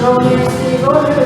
Жовтівський вожив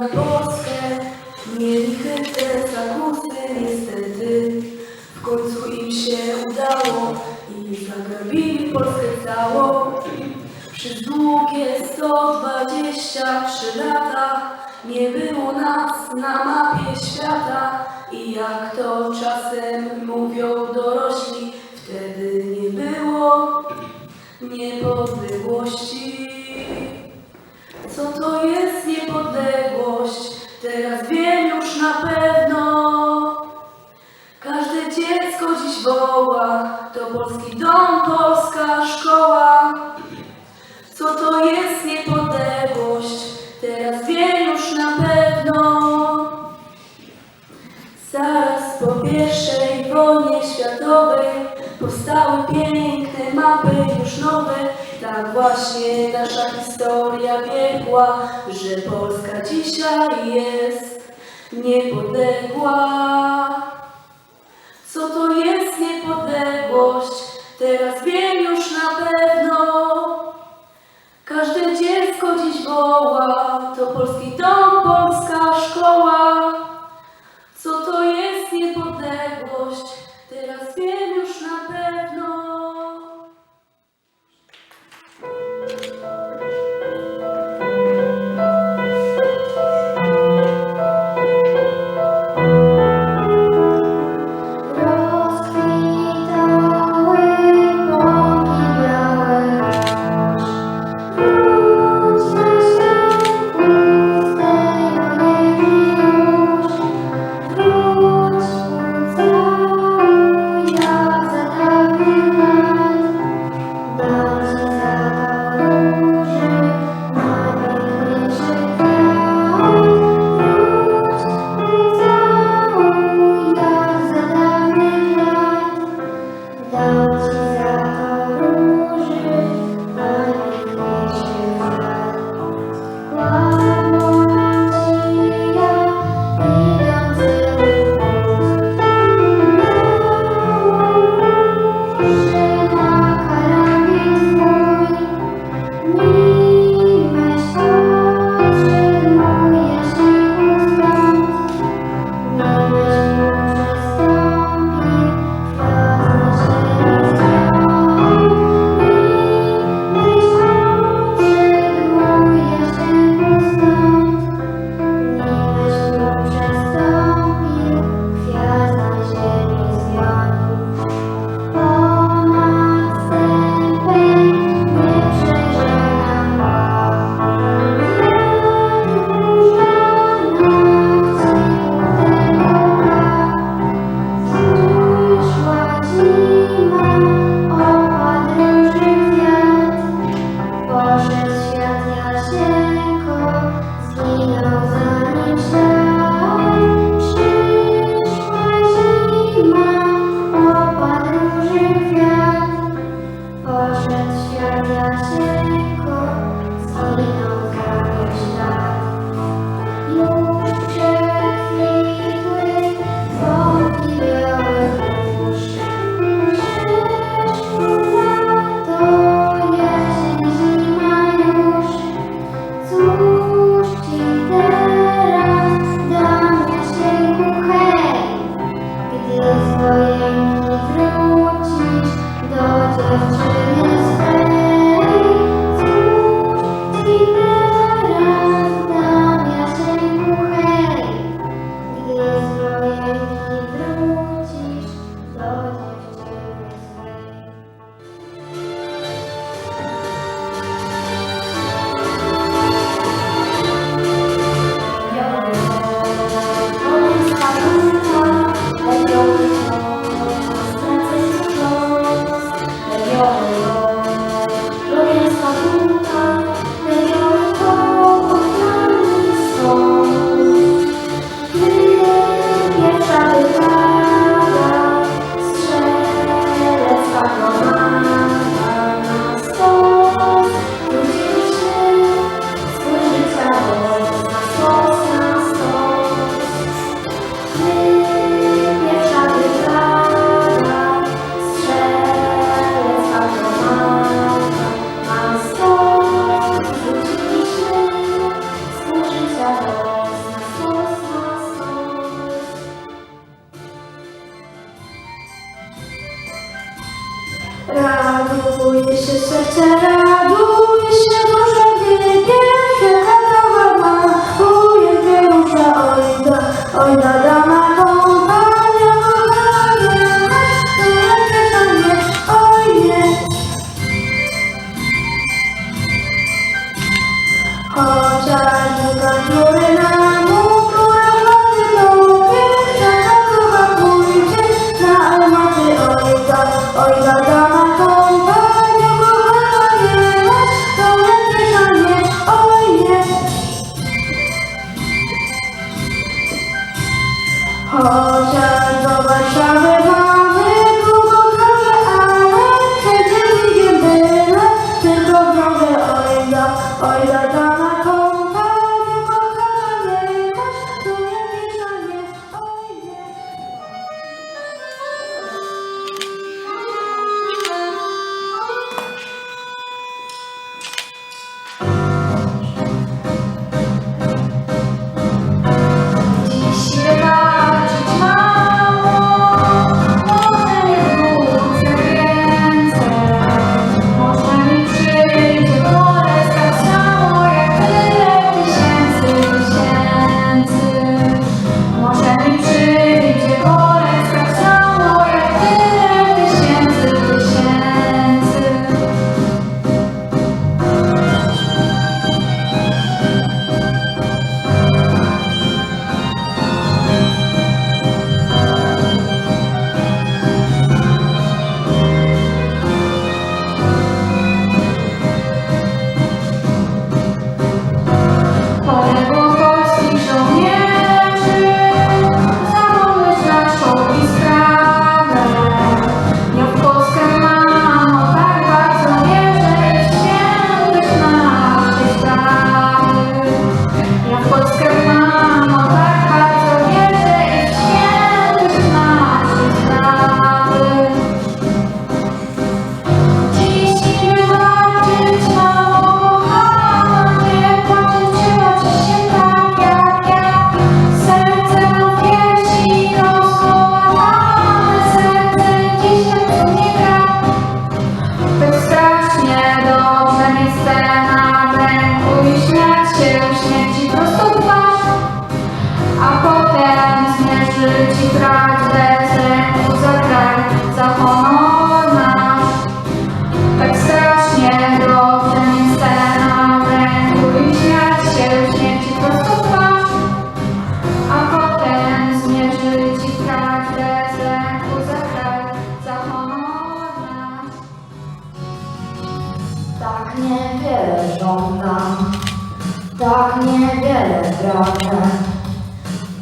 na Polskę. Mieli te zakusy, niestety. W końcu im się udało i zagrabili Polskę całą. Przez długie 123 lata nie było nas na mapie świata. I jak to czasem mówią dorośli, wtedy nie było niepodległości. Co to jest niepodległość? Teraz wiem już na pewno. Każde dziecko dziś woła, to polski dom, polska szkoła. Co to jest niepodległość? Teraz wiem już na pewno. Zaraz po pierwszej wojnie światowej powstały piękne mapy już nowe. Tak właśnie nasza historia biegła, że Polska dzisiaj jest niepodległa. Co to jest niepodległość? Teraz wiem już na pewno. Każde dziecko dziś woła, to polski dom, polska szkoła.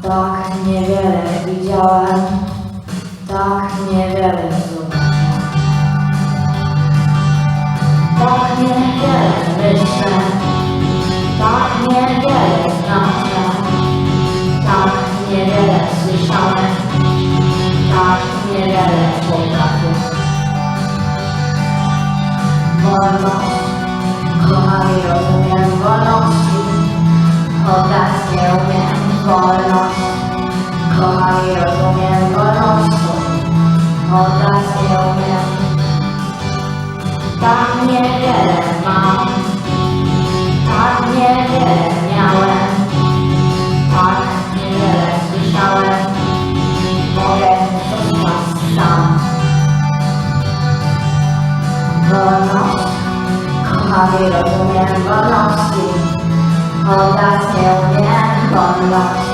Tak niewiele widziałem, tak niewiele zobaczyłem. Tak niewiele myślę, tak niewiele znaczę, tak niewiele słyszałem, tak niewiele potrafię. Wolność, kocham i rozumiem wolności, oddać nie umiem chora Kocham i rozumiem gorąco. Oddać nie umiem. Tak niewiele mam. Tak niewiele miałem. Tak niewiele słyszałem. Mogę zostać sam. Wolność Kocham i rozumiem wolności Oh, that's hell, yeah, I'm.